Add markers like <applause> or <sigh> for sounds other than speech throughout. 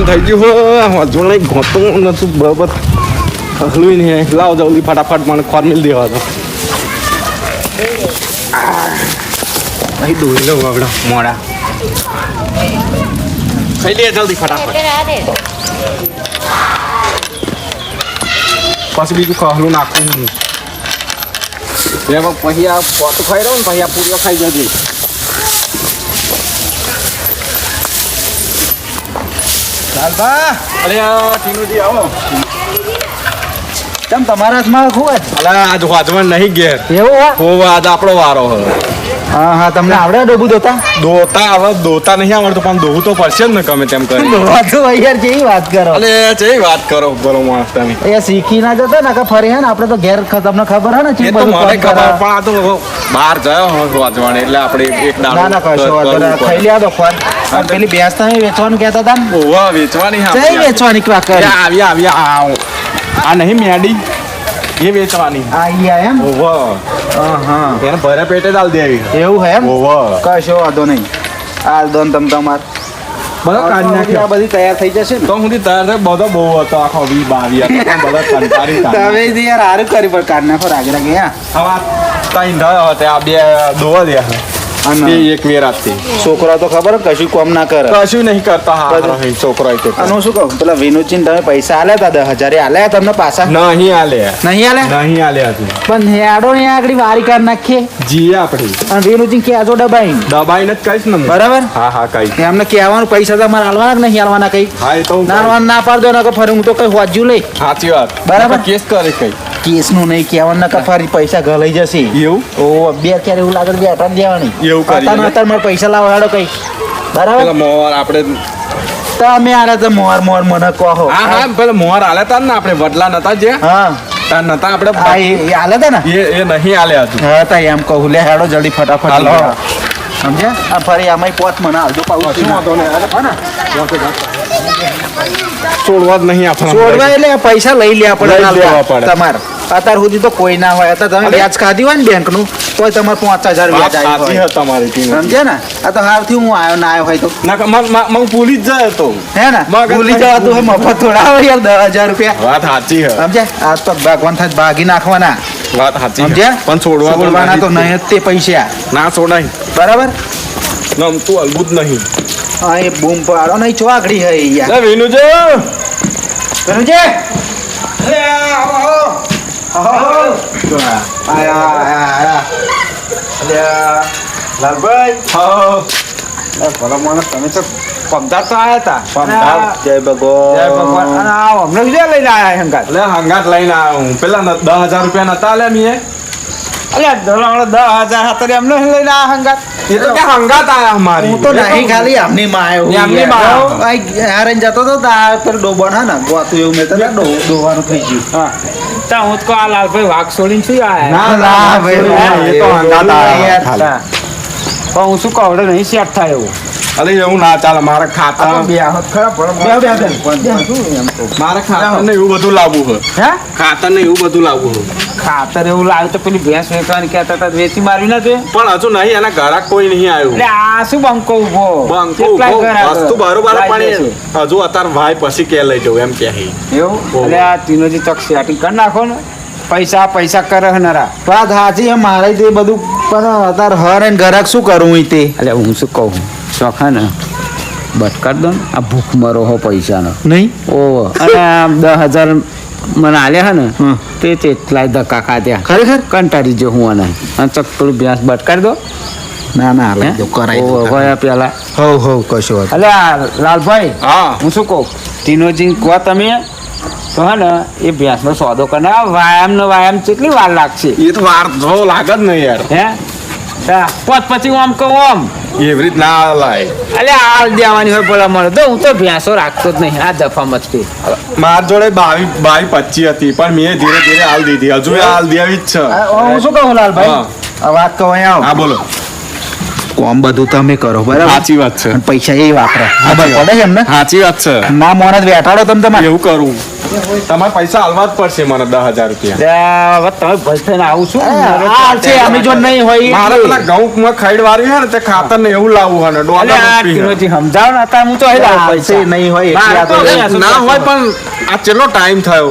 Time થઈ ગયો હો હજુ નહીં ઘોતું નતું બરાબર હલવી નહીં લાવ જલ્દી ફટાફટ મને ખોર મિલ દેવા દો અહીં દોરી લો વગડો મોડા ખાઈ લે જલ્દી ફટાફટ પછી બીજું કહલું નાખું હું એમાં પછી આ પોતું ખાઈ રહ્યો ને પછી આ પૂરીઓ ખાઈ જજે લાલભા અરે ટીનુજી આવો. તમ તમારા હાથમાં ખૂબ જ? અલા આજ વાજવાન નહીં ઘેર. એવો હા? ખૂબ આજ આપણો વારો હે હા હા તમને આવડે ડોબું દોતા? દોતા હવે દોતા નહીં આવડતું પણ દોવું તો પડશે જ ને ગમે તેમ કરી <laughs> દોવા તો યાર જેવી વાત કરો. અલે જેવી વાત કરો બોલો માણસ તમે એ શીખી ના જતો ને કે ફરી હે ને આપણે તો ઘેર તમને ખબર હે ને ચી તો બધું મને ખબર પણ આ તો બહાર જયો હો વાજવાને એટલે આપણે એક દાડો ના ના કશો વાંધો ખાઈ લ્યા દો ફોન. પેલી બેસતા તમે વેચવાનું કહેતા હતા ને? ઓવા વેચવાની હા જઈ વેચવાની કે વાત કરી? આવી આવી. આ નહીં મેડી. એ વેચવાની. આ ઈ આ એમ? ઓહો. હા હા એને ભરે પેટે આલ દેવી. એવું હે એમ? ઓહો. કશો વાંધો નહીં. આ દોન ને તમ તમાર. બધો કાઢી આ બધી તૈયાર થઈ જશે ને? તો સુધી તૈયાર થઈ બધો બહુ હતો આખો વી બાવી હતો બધો કંટાળી. તમે યાર હારું કરી પણ કાઢ નાખો રાગ રાગે હા? હવા તાઈ થયો હતો આ બે દોવા દે. અને એક વેરાથી છોકરા તો ખબર કશું કોમ ના કરે. કશું નહીં કરતા હા છોકરો એ તે શું કહું? પેલા વિનોદજી તમે પૈસા આલ્યા હતા દસ હજાર? આલ્યા તમને પાછા? નહીં આલ્યા નહીં આલ્યા નહીં આલ્યા પણ હેડો ને આગળ વારી કાઢ નાખીએ. જીએ આપડી. અને વિનોદજી કે આજો દબાઈ દબાઈને જ કહીશ ને બરાબર? હા હા કઈ એમને કહેવાનું પૈસા તમારે આલવાના કે નહીં આલવાના કઈ? હા એ તો ના ના પાડ દો ના ફરી હું તો કઈ વાંચ્યું લઈ સાચી વાત. બરાબર. કેસ કરે કઈ. કેસનું નહીં કહેવાનું ના ફરી પૈસા ઘલાઈ જશે. એવું? ઓ બે ક્યારે એવું લાગે બે અટાણ દેવાની. એવું કરીએ. અત્યારે? મારે પૈસા લાવવા હેડો કઈ. બરાબર? મોર આપણે તમે આરે તો મોર મોર મને કહો હા હા પેલા મોર આલે તા ને આપણે વડલા નતા જે. હા. તા નતા આપણે એ- આલે તા ને? એ એ નહીં આલે હતું હા તા એમ કહું લે હેડો જલ્દી ફટાફટ હાલો. સમજ્યા? આ ફરી આમાંય પોત મને આવજો પાઉં કશું વાંધો ને હા ને? છોડવા જ નહીં આપણે છોડવા એટલે પૈસા લઈ. લેવા પડે. તમારે. અત્યાર સુધી તો કોઈ ના હોય. અત્યારે તમે વ્યાજ ખાધી હોય ને બેંકનું તો તમારે પાંચ હજાર વ્યાજ આવ્યું તમારી ટીમ સમજ્યા ને? આ તો હારથી હું આવ્યો ના આવ્યો હોય તો. ના ભૂલી જ જાય તો. હે ને? ભૂલી જવા તો મફત થોડા આવે યાર દસ હજાર રૂપિયા. વાત સાચી હે સમજ્યા? આજ તો ભગવાન થાય ભાગી નાખવાના. વાત સાચી હે. પણ છોડવા છોડવાના તો નહીં. તે પૈસા. ના છોડાય. બરાબર? ગમતું જ નહીં. હા એ બૂમ પાડો. નહીં ચોકડી હે યાર. લે વિનુ જો લાલભાઈ. હા. તમે તો પમદાર તો આયા હતા પગદાર. જય ભગવાન. જય ભગવાન. અને આ હમણાં લઈને આયા હંગાત? લે હંગાત લઈને આવ્યો હું. પેલા દસ હજાર રૂપિયા નતા લે મીએ. અલ્યા ધોરણ દસ હજાર હતા એમને લઈને આયા હંગાત? એ તો કે હંગાત આયા અમારી? હું તો નહીં ખાલી આમની માં આમની માં. જતો તો તા પેલો ડોબણ હા ને ગોતું એવું મેં તને ડોવાનું થઈ ગયું. હા. તા હું તો આ લાલભાઈ વાઘ છોડીને છું આ ના ના ભાઈ એ તો હંગાત આયા. પણ હું શું કહું નહીં સેટ થાય એવું. અરે એવું ના ચાલે મારે ખાતા બે હાથ ખરા પડે બે બે બે. મારે ખાતર ને એવું બધું લાવવું છે. હે? ખાતર ને એવું બધું લાવવું હોય ખાતર એવું લાવ્યું તો પેલી ભેંસ વેચવાની કહેતા હતા વેચી મારી ના જોઈએ પણ હજુ નહીં એના ઘરાક કોઈ નહીં આવ્યું. એટલે આ શું બંકો ઊભો? બંકો ઊભો, વસ્તુ બરોબર પણ હજુ અત્યારે ભાઈ પછી કે લઈ જવું એમ કે એવું. એટલે આ તીનોજી તક સેટિંગ કરી નાખો ને. પૈસા પૈસા કરે હે નરા. વાત સાચી એ મારે તે બધું પણ અત્યારે હર ને ઘરાક શું કરું હું તે? એટલે હું શું કહું? ચોખા ને બટકાર દો ને. આ ભૂખ મરો હો પૈસાનો. નહીં? ઓ અને આ દસ હજાર મને આલ્યા હે ને હમ. તે તેટલાય ધક્કા ખાધ્યા ખરેખર? કંટાળી જો હું અને અને ચક પેલું ભેંસ બટકારી દો. ના ના? હાલે જો કરાઈ દો ગયા પેલા. હવ હવ કશો વાત અલે આ લાલભાઈ હા. હું શું કહું? ટીનોજી કહો તમે તો હે ને એ ભેંસનો સોદો કરે વ્યાયામ નો વ્યાયામ કેટલી વાર લાગશે? એ તો વાર જો લાગે જ નહીં યાર. હે? તા, પછી હું આમ કહું આમ એવી રીત ના લાય. અલે હાલ દેવાની હોય બોલા મળે. તો હું તો ભેંસો રાખતો જ નહીં. આ દફા મચતી માર જોડે બાવી બાવી પચી હતી પણ મેં ધીરે ધીરે હાલ દીધી. હજુ હાલ દેવી જ છે. હું શું કહું લાલભાઈ. આ વાત કહો અહીંયા હા બોલો. કોમ બધું તમે કરો બરાબર? સાચી વાત છે. પૈસા એ વાપરો ખબર પડે છે એમને? સાચી વાત છે. ના મોનત બેઠાડો તમે તમારે. એવું કરું. તમારે પૈસા આલવા જ પડશે મને દસ હજાર રૂપિયા. હવે તમે થઈને આવું છું. છે અમે જો નહીં હોય મારે પેલા ઘઉં ખાઈડ વાળી હે ને તે ખાતર ને એવું લાવવું હોય ને સમજાવો ને અત્યારે હું તો પૈસા નહીં હોય એટલે. ના હોય પણ આ ચેલો ટાઈમ થયો?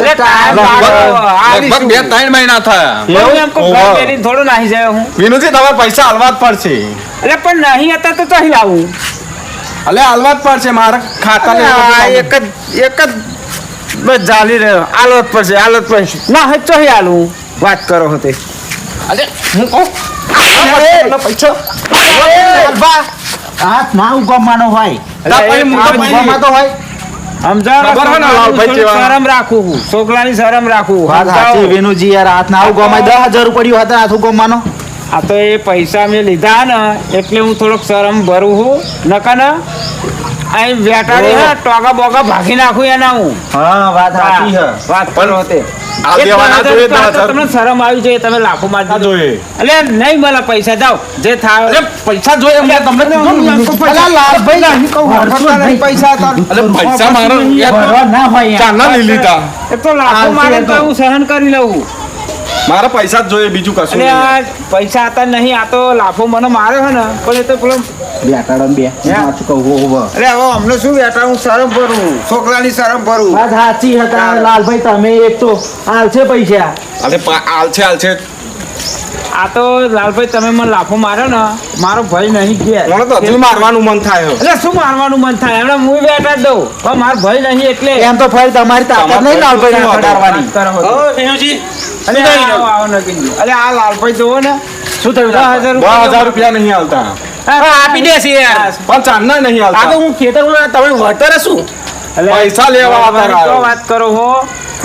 અરે ટાઈમ લગભગ લાગો. લગભગ બે ત્રણ મહિના થયા. થોડું નાહી જાય હું. વિનુજી તમારે પૈસા આલવા જ પડશે. એટલે પણ નહીં હતા તો ચાહી લાવું અલે આલવા જ પડશે મારા એક જ એક જ બસ ચાલી રહ્યો આલત પડશે આલત પડશે. ના હોય તો હાલું વાત કરો હતી. અરે હું કહું? પૈસા. હાથ ઉગમવાનો હોય. તો હોય? શરમ રાખું છોકરાની શરમ. વેનુજી યાર હાથ ના ઉગમવા દસ હજાર પડ્યું હતા હાથ ઉગમવાનો આ તો એ પૈસા મેં લીધા ને એટલે હું થોડોક શરમ ભરું છું નકા ને અહીં વેટાડી હે ટોગા બોગા ભાગી નાખું એના હું હા વાત સાચી છે વાત કરો હોતે આ દેવાના જોઈએ તમને શરમ આવી જોઈએ તમે લાખો માં ના જોઈએ એટલે નહીં મળે પૈસા જાઓ જે થાય અરે પૈસા જોઈએ મેં તમને. અલા લાલભાઈ ના કહું નહીં પૈસા હતા અરે પૈસા મારો ના હોય. ચાના નહીં લીધા તો લાખો મારે તો. હું સહન કરી લઉં મારા પૈસા જ જોઈએ બીજું કશું નહીં. આ પૈસા હતા નહીં આ તો લાફો મને માર્યો છે ને. પણ એ તો પેલો બેટાડો બે. સાચું કહું હો, હો. અરે હવે અમને શું બેટાડું શરમ ભરું. છોકરાની શરમ ભરું. વાત સાચી હતા લાલભાઈ તમે એક તો હાલ છે પૈસા. અરે હાલ છે હાલ છે આ તો લાલભાઈ તમે મને લાફો માર્યો ને મારો ભાઈ નહીં ગયા મને તો હજુ મારવાનું મન થાય છે. એટલે શું મારવાનું મન થાય? એમને હું બેઠા જ દઉં. પણ મારો ભાઈ નહીં એટલે. એમ તો ફરી તમારી તાકાત નહીં લાલભાઈ ના કઢાડવાની કરો અલે આવો, આવો નગીનજી. અલે આ લાલભાઈ જોવો ને. શું થયું? દસ હજાર રૂપિયા નહીં આવતા આપી દેશે યાર. પણ ચાંદના નહીં આલતા હું ખેતર તમે વળતર શું? પૈસા લેવા વાત કરો હો.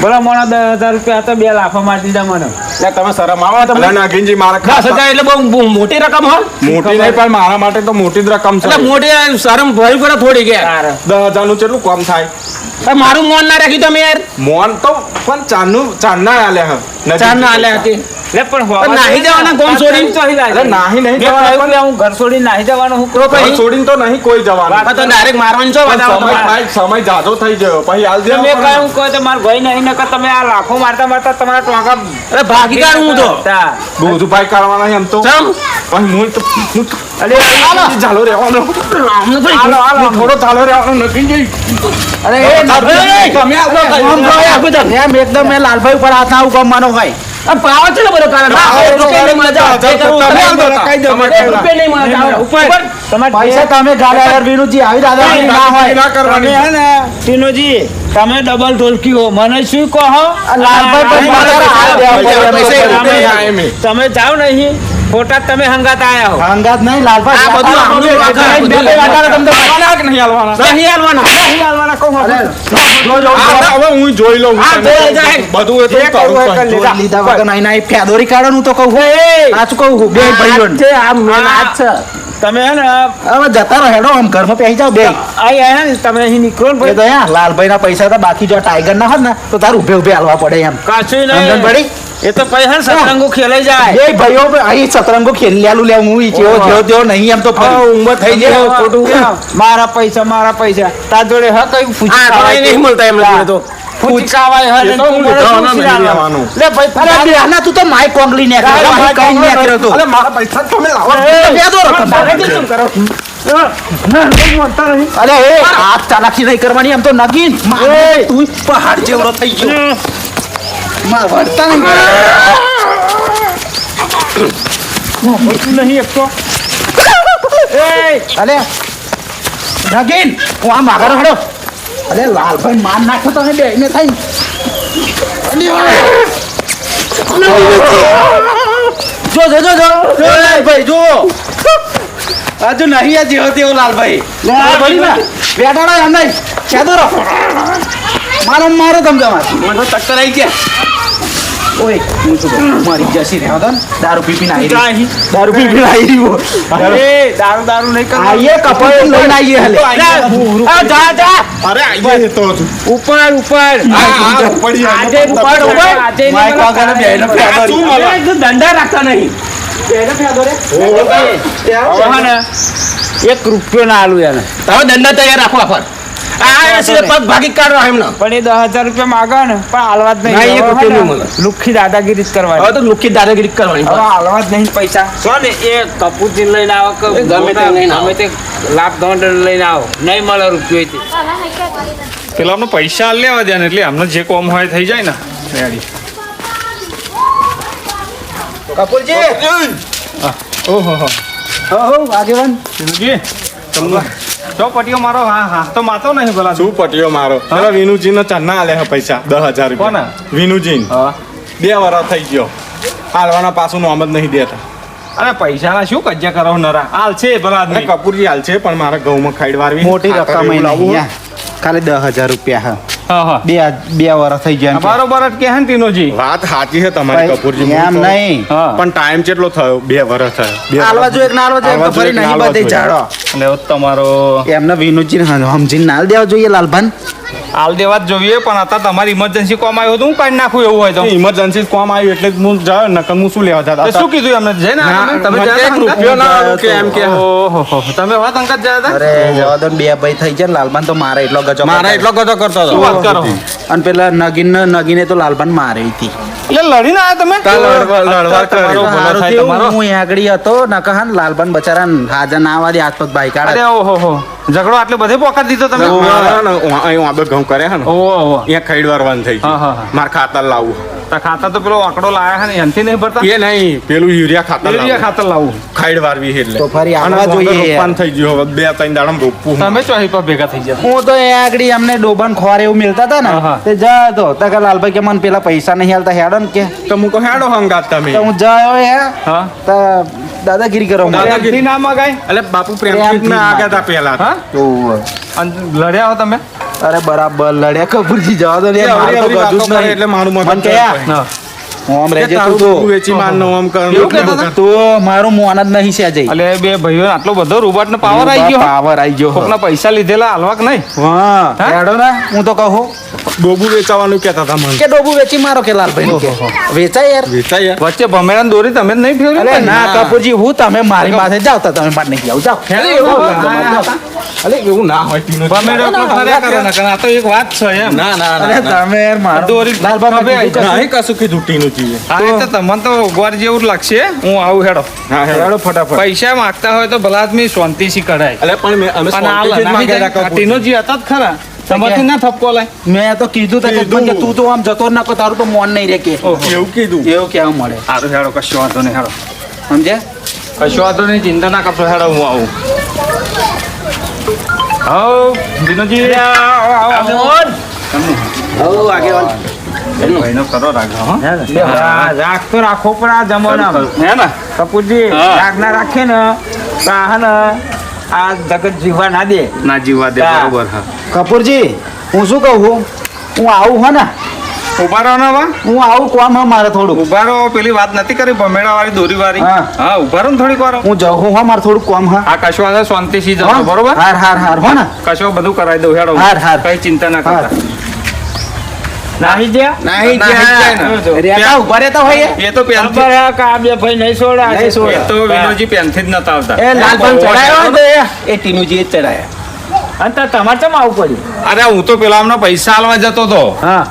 બોલો મને દસ હજાર રૂપિયા હતા બે લાફા મારી દીધા મને. તમે શરમ આવો અલા નાગિનજી મારા ખાતા- એટલે બહુ મોટી રકમ હોય મોટી નહીં પણ મારા માટે તો મોટી જ રકમ છે. મોટી શરમ ભરી પડે થોડી ગયા તારે. દસ હજારનું કેટલું કમ થાય. મારું મોન ના રાખ્યું તમે યાર. મોન તો પણ ચાંદનું ચાંદના આલ્યા હા. નજીક ના આલ્યા હતી. લે પણ નાહી જવાના ગોમ છોડીને? તો અહીં લાગે. નાહી નહીં મેં જવાના. કહ્યું લે, હું ઘર છોડીને નાહી જવાનું હું છોડીને તો નહીં કોઈ જવાનું. તો ડાયરેક્ટ મારવાનું છો સમય. સમય જાજો થઈ ગયો. પછી હાલ મેં કહ્યું કહો તો મારા ભાઈ નહીં નકર તમે આ લાખો મારતા મારતા તમારા ટોંકા અરે ભાગી કાઢું હું તો. તા. ગોધુભાઈ કરવાના એમ તો. ચમ? હું તો તો- અલે ચાલો રહેવાનો. તો થોડો ચાલો રહેવાનો નથી જઈ અરે તમે તો. તો એકદમ લાલભાઈ ઉપર હાથ ના ઉગમવાનો હોય. છે ને બધો કારણ કરવું તમે પૈસા વિનુજી આવી ના હોય. ના કરવાની. હે ને ડબલ ઢોલકી હો. મને શું કહો? લાલભાઈ. તમે જાઓ નહીં. ખોટા તમે હંગાત આયા હો હંગાત નહીં લાલભાઈ આ બધું બે વાંધો બે નહીં. વાટારે તમને આલવાના કે નહીં આલવાના? નહીં આલવાના નહીં આલવાના કહું હું. જો, હવે હું જોઈ લઉં આ તને. જોઈ જાય. બધું એ તો કરી લીધા વગર નહીં ના ફેદોરી કાઢો હું તો કહું છું. સાચું કહું મેન બે ભાઈઓને. તમે હે ને હવે જતા રહો હેડો આમ ઘરમાં પહેરી જાઓ બે. અહીં આયા ને તમે અહીં નીકળો ને ભાઈ તો યા લાલભાઈ ના પૈસા તો બાકી જો ટાઈગર ના હોત ને તો તાર ઉભે ઉભે હાલવા પડે એમ. કાચું નહીં. પડી? એ તો પછી હે સતરંગો ખેલાઈ જાય. એ ભાઈઓ અહીં સતરંગો ખેલી લેલું લેવું હું જેવો જેવો તેવો નહીં એમ તો ઉંમર થઈ જાય ખોટું. મારા પૈસા મારા પૈસા. તાર જોડે હા કઈ ખાવાય નહીં મળતા એમ લાગે તો. ફૂચી ખાવાય હ તો હું નહીં લેવાનું. લે ભાઈ અરે બેહના તું તો માય કોંગલી ને કઈ નહીં અરે મારા પૈસા તમે લાવો બેદો રકમ અરે એ આ ચાલાકી નહીં કરવાની એમ તો નગીન. મારે તું પહાડ જેવડો થઈ ગયો. માર વળતા નહીં. નહીં એક તો. અલે નગીન હું આમ આગળ હડો. અરે લાલભાઈ માર નાખો તમે બે ને થઈ જો જો જો જો. લાલભાઈ જો આજુ નહીં આ જેવો તેવો લાલભાઈ. બેટાડો એમ નહીં છેદો રહો? મારો મારો તમ તમારે મને ટક્કર આવી ગયા. ઓય હું શું મારી જસી રહેવા દો દારૂ પી પીને આવી દારૂ પી પીને આવી રહ્યો એ દારૂ દારૂ નહીં કરવાનું. આઈએ કપાઈ લઈને આઈએ હલે આ જા જા અરે આઈએ તો ઉપર ઉપર આ, આ, પડી આજે ઉપર ઉપર આજે માઈક મને વાગાને બેહીને આ ફેંદો શું મળે? મળે? દંડા રાખતા નહીં પહેલો ફેદો રે હવે ને એક રૂપિયો ના આલું એને તમે દંડા તૈયાર રાખો આફર આ સીધે પગ ભાગી કાઢો એમનો. પણ એ દસ રૂપિયા માગે ને પણ હાલવા જ નહીં એક રૂપિયો નહીં મળે. લુખ્ખી દાદાગીરી જ કરવાની. હવે તો લુખી દાદાગીરી કરવાની. હવે હાલવા જ નહીં પૈસા. ને એ કપૂરજી લઈને આવો કે ગમે તે લઈને. ગમે તે લાભ દોંડ લઈને આવો. નહીં મળે રૂપિયો પેલા અમને પૈસા લેવા દે ને એટલે અમને જે કોમ હોય થઈ જાય ને. રેડી. કપૂરજી! ઓહો હો હો હો આગેવાન તમને તો પટીઓ મારો હા હા. તો માતો નહીં ભલા. શું પટીઓ મારો? પેલા વિનુજી નો ચન્ના આલે હે પૈસા દસ હજાર કોના? રૂપિયા વિનુજી હા. બે વરસ થઈ ગયો. હાલવાના પાછું નોમ જ નહીં દેતા. અરે પૈસાના શું કજ્જા કરો નરા? હાલ છે અને કપૂરજી હાલ છે પણ મારા ઘઉંમાં ખાઈડ વારવી. મોટી રકમ. ખાલી દસ હજાર રૂપિયા હા. બે બે વર્ષ થઈ ગયા. બરોબર જ કે ટીનોજી વાત સાચી છે તમારી કપૂરજી એમ નહીં. હા. પણ ટાઈમ કેટલો થયો? બે વરસ થયો. બે આલવા જો એક ના આલવા આલવા તો ફરી નહીં બધે જાડો એટલે તમારો એમને વિનોદજી સમજીને નાલ દેવા જોઈએ લાલભાન. હાલ દેવા જ જોઈએ પણ અત્યારે તમારી ઇમરજન્સી કોમ આવ્યો હતું હું કાઢી નાખું એવું હોય તો. ઇમરજન્સી કોમ આવ્યું એટલે હું જાયો નકર હું શું લેવા જતા? શું કીધું એમને? જઈને ના, તમે એક રૂપિયો ના કે એમ કે. ઓહો તમે વાત અંકત જયા હતા? અરે જવા દો બે ભાઈ થઈ ગયા લાલબાન તો મારે એટલો ગજો મારા એટલો ગજો કરતો શું વાત કરો? અને પેલા નગીન નગીને તો લાલબાન મારે હતી એટલે લડીને આવ્યા તમે. હું આગળી હતો નકહાન લાલબાન ને બચારા હાજર ના આવવા દે હાથ પગ ભાઈ કાઢે ઓહો હો. ઝઘડો આટલે બધે પોકાર દીધો તમે? અહીં ઘઉં કર્યા હે ને? ઓહો ખાઈડ થઈ હા, હા, હા. ગયું ખાતર લાવવું તા ખાતા તો પેલો આંકડો લાયા હે ને એનથી નહીં ભરતા? એ નહીં પેલું યુરિયા ખાતર યુરિયા ખાતર લાવું. ખાઈડ વારવી છે એટલે. તો ફરી આવવા જોઈએ રોપવાનું થઈ ગયું. હવે બે ત્રણ દાડામાં રોપવું તમે ચોહી પર ભેગા થઈ ગયા હું તો એ આગળી અમને ડોબાન ખોર એવું મિલતા હતા ને. તે જા તો. તો કે લાલભાઈ કે મને પેલા પૈસા નહીં હાલતા હેડો ને કે. તો હું કહું હેડો હંગાત તમે. તો હું જાયો હે. હા. તો દાદાગીરી કરો. દાદાગીરી. ના મગાય? એટલે બાપુ પ્રેમથી ના આગળ પેલા. હા? તો લડ્યા હો તમે? અરે બરાબર લડ્યા કપૂરજી જવા દો તો ગજું જ નહીં. એટલે મારું મગજ કે યાર, ચડે. હા હું આમ કે રહેજે તું તો. વેચી માર નો આમ કર એવું કહેતા હતા? તો મારું મોન જ નહીં છે જઈ એટલે બે ભાઈઓ આટલો બધો રૂબાટ ને પાવર આવી ગયો પાવર આવી ગયો કોકના પૈસા લીધેલા હાલવા નહીં હા? હેડો ને હું તો કહું ડોબુ વેચાવાનું કહેતા હતા મને કે ડોબુ વેચી મારો કે લાલભાઈ કે વેચાય યાર વેચાય યાર. વચ્ચે ભમેડાની દોરી તમે નહીં ફેરવી ના કપૂરજી હું તમે મારી પાસે જાવ તમે માર નહીં એવું ના. અલે એવું ના હોય તીનો ભમેડો એટલો ફર્યા કરે ને, કારણ આ તો એક વાત છે એમ. ના ના અરે તમે યાર મારો દોરી ખભે આવી નહીં કશું કીધું ટીનું જીવે હા એ તો તમને તો ગોર જેવું લાગશે. હું આવું હેડો. હા હેડો. ફટાફટ. પૈસા માંગતા હોય તો ભલા આદમી શાંતિથી કરાય અલે પણ મેં અમે પણ આ શાંતિથી માંગ્યા જાય. હતા આ હતા જ ખરા. તમારથી ના થપકો લાય. મેં તો કીધું તા કે તું તો આમ જતો જ ના તારું તો મોન નહીં રે કે. એવું કીધું. એવું કેવું મળે? સારું હેડો કશો વાંધો નહીં હેડો સમજે કશો વાંધો નહીં ચિંતા ના કરશો હેડો હું આવું. હવ વિનોદજી. આવો આગેવાન ભાઈનો કરો રાખો રાખ તો રાખો પણ આ જમાનામાં. હે ને? કપૂરજી રાખ ના રાખે ને તો ને આ જગત જીવવા ના દે. ના જીવવા દે હા. બરોબર કપૂરજી હું શું કહું? હું આવું હો ને? ઊભા રહો ને હું આવું કોમ હા મારે થોડું ઊભા રહો પેલી વાત નથી કરી ભમેડા વાળી દોરી વાળી હા. હા ઊભા રહો ને થોડીક વાર. હું જાઉં હા મારે થોડું કોમ હા. આ કશો વાંધો શાંતિ સી જતો બરોબર? હાર હાર હાર હો ને. કશો બધું કરાવી દઉં હેડો. હાર, હાર. કઈ ચિંતા ના કરતા. નાહી જ્યાં નહીં જાય. ઊભા રહેતા હોય એ તો પેન ભાઈ નહીં છોડ્યા નહીં જ નતા આવતા. એ લાલભાઈ ચડાયો એ ટીનુજી જ ચડાયા. અને તમારે ચમ આવું પડ્યું અરે હું તો પેલા હમણાં પૈસા આલવા જતો હતો હા.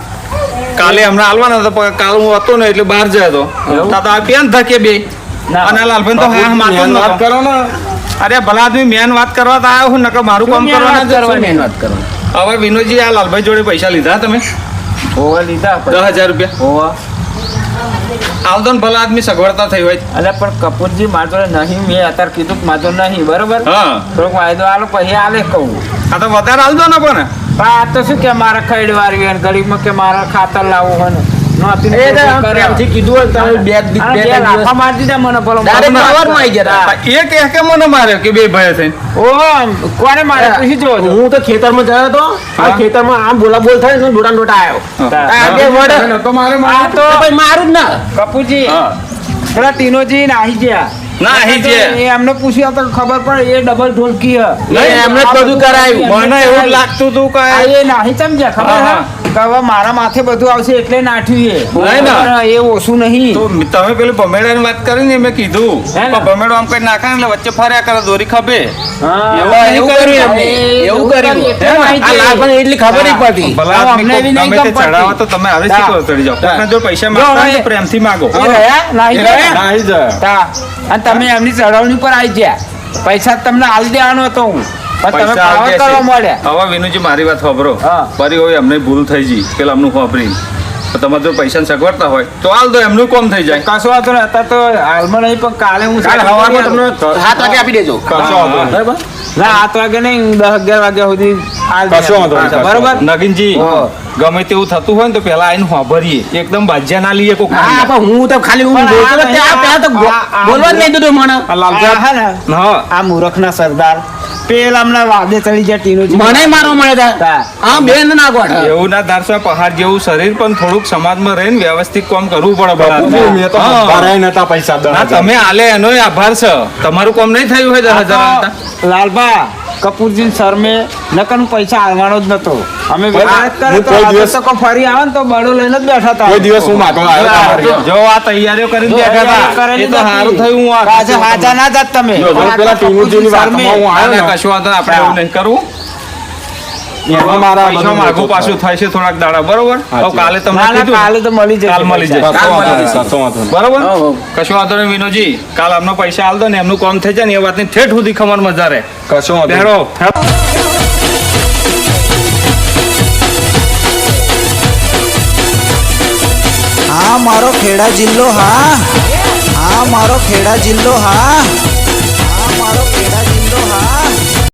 કાલે હમણાં આલવાના હતા કાલ હું હતો ને એટલે બહાર જાય હતો? તા તો આ બેન ધકે બે. ના. અને લાલભાઈ તો હા મેન વાત કરો ને. અરે ભલા આદમી મેન વાત કરવા તો આવ્યો હું નકર મારું કામ કરવા મેન વાત કરવાના કરવાની? કરો? હવે વિનોદજી આ લાલભાઈ જોડે પૈસા લીધા તમે? હોવા લીધા. દસ હજાર રૂપિયા. હોવા. આવતો ને ભલા આદમી સગવડતા થઈ હોય. અલે પણ કપૂરજી માર જોડે નહીં મેં અત્યારે કીધું કે માર જોડે નહીં બરોબર? હા. થોડોક વાયદો આલો પછી આલે કહું. આ તો વધારે હાલતો ને પણ. આ તો શું કે મારે ખૈડ વારવી અને ઘડીમાં કે મારે ખાતર લાવવું હોય હું તો ખેતરમાં જયો હતો. ખેતરમાં આમ બોલા બોલ થાય ને ડોડા ડોટા આવ્યો. મારે જ ના. કપૂરજી. હા. પેલા ટીનોજી ને આહી ગયા. ના અહીં છે એમને પૂછ્યું તો ખબર પડે એ ડબલ ઢોલકી હે. એમને બધું કરાયું. મને એવું લાગતું હતું કે એ નાહી સમજ્યા ખબર હા, હવે મારા માથે બધું આવશે એટલે નાઠ્યું એ ઓછું નહીં. તો તમે પેલી ભમેડાની વાત કરી ને મેં કીધું. ભમેડો આમ કઈ નાખે એટલે વચ્ચે ફર્યા કરે દોરી ખભે એવું કર્યું એવું કર્યું. એટલે ખબર પડતી. તે તમે શીખો ચડી જાઓ. જો પૈસા પ્રેમથી માગો. અને તમે એમની ચડાવણી પર આવી ગયા. પૈસા તમને હાલ દેવાનો હતો હું. પૈસા આવજે છે. હવે વિનુજી મારી વાત સાંભળો. હા. ફરી હોય અમને ભૂલ થઈ ગઈ પેલા અમનું ખોપરી તો તમારે જો પૈસા સગવડતા હોય તો હાલ દો એમનું કોમ થઈ જાય. કશો વાંધો નહીં અત્યારે તો હાલમાં નહીં પણ કાલે હું કાલ સેટિંગ તમને હાથ વાગે આપી દેજો. કશો વાંધો નહીં. બરાબર. ના સાત વાગે નહીં દસ અગિયાર વાગ્યા સુધી હાલ દે. કશો વાંધો નહીં, કશો બરોબર? નગીનજી હા. ગમે તેવું થતું હોય ને તો પેલા આઈને સાંભળીએ એકદમ બાજ્યા ના લઈએ કોક. હા પણ હું તો ખાલી હું પણ બોલતો આ હતો ત્યાં પેલા તો આ- આ- બોલવા જ નહીં દીધું મને. આ લાલચા- ને, હા. આ મૂર્ખના સરદાર. પેલા વાદે ચડી ગયા ટીનું મને મારવા મળે તા. હા બેન ના ગોઠ એવું ના ધારશો પહાડ જેવું શરીર પણ થોડુંક સમાજમાં રહીને વ્યવસ્થિત કામ કરવું પડે. હા. ના તમે આલે એનો આભાર છે તમારું કામ નહીં થયું હોય દસ હજાર આલતા. કપૂરજી શર્મે નકન પૈસા આવવાનો જ નતો. અમે કરે તો દિવસ- તો ફરી આવે ને તો બળો લઈને જ બેઠા હતા. કોઈ દિવસ હું માગવા આવ્યો જો આ તૈયારીઓ કરીને બેઠા હતા. એ તો સારું થયું. હું આ આજે હાજા ના જાત તમે. પેલા ટીમુજી ની વાતમાં હું આવ્યો ને, કશું વાંધો આપણે એવું નહીં કરવું. એમાં મારા પૈસા માગું પાછું થાય છે થોડાક દાડા બરોબર? તો કાલે તમને ના, ના, કીધું. કાલે તો મળી જશે કાલ મળી જશે. કશો કશો વાંધો નહીં. કશું વિનોજી કાલ આમનો પૈસા આલ દો ને એમનું કામ થઈ જાય ને એ વાતની ઠેઠ સુધી ખબર મજા રહે કશો વાંધો હા મારો ખેડા જિલ્લો હા. હા મારો ખેડા જિલ્લો હા.